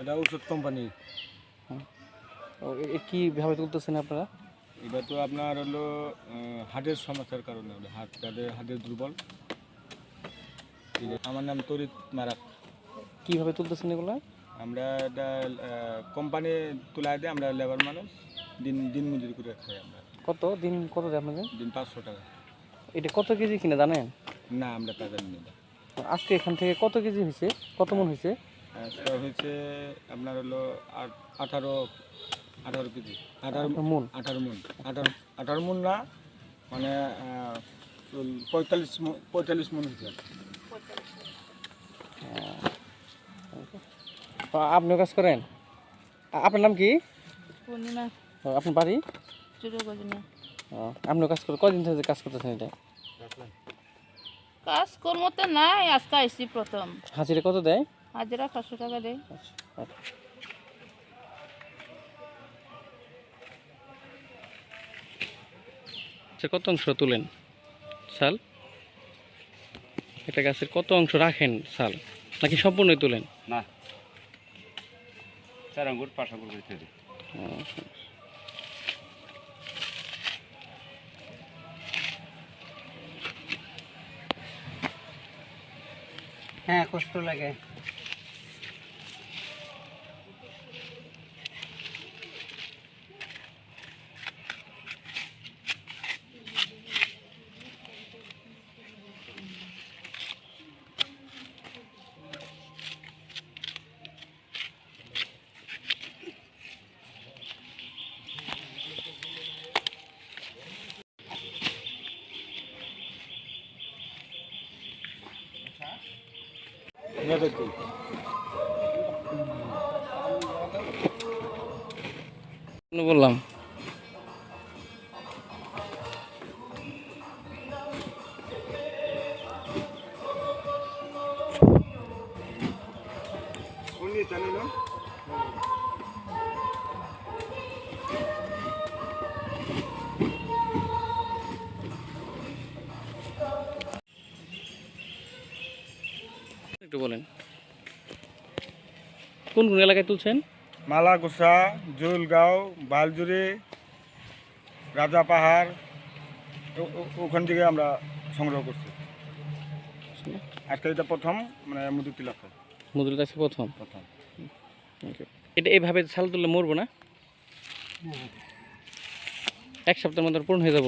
এটা ওষুধ কোম্পানি কীভাবে তুলতেছেন আপনারা? এটা তো আপনার হলো হার্টের সমস্যার কারণে হলো। হার্ট যাদের হার্টের দুর্বল। আমার নাম তরিত মারাক। কীভাবে তুলতেছেন এগুলো? আমরা এটা কোম্পানি তুলাই দিয়ে আমরা লেবার মানুষ। দিন দিন মজুরি করে খাই আমরা। কত? দিন কত দেয় আপনাদের? দিন পাঁচশো টাকা। এটা কত কেজি কিনে জানেন? না আমরা তা জানি না। আজকে এখান থেকে কত কেজি হয়েছে কত মন হয়েছে সেটা হয়েছে আপনার হলো আঠারো আঠারো কেজি। আঠারো মন? আঠারো মন। আঠারো আঠারো মন না মানে পঁয়তাল্লিশ মন পঁয়তাল্লিশ মন হয়েছে। আপনিও কাজ করেন? আপনার নাম কি? পূর্ণিমা। আপনার বাড়ি? আপনিও কাজ করে কদিন থেকে কাজ করতেছেন এটা? কাজ কর্ম তো নাই আজকে আইসি প্রথম। হাজিরা কত দেয়? হাজিরা পাঁচশো টাকা দেয়। আচ্ছা। কত অংশ তুলেন? শাল একটা গাছের কত অংশ রাখেন শাল নাকি সম্পূর্ণই তুলেন? না। চার আঙ্গুর পাঁচ আঙ্গুর হ্যাঁ কষ্ট লাগে। বললাম। জানি না। একটু বলেন। কোন কোন এলাকায় তুলছেন? মালাগুসা জুলগাঁও বালজুরি রাজা পাহাড় ওখান থেকে আমরা সংগ্রহ করছি। আজকে এটা প্রথম মানে মুদুতি লক্ষ্য মধুর কাছে প্রথম? প্রথম. এটা এইভাবে ছাল তুললে মরবো না? এক সপ্তাহের মধ্যে পূর্ণ হয়ে যাব?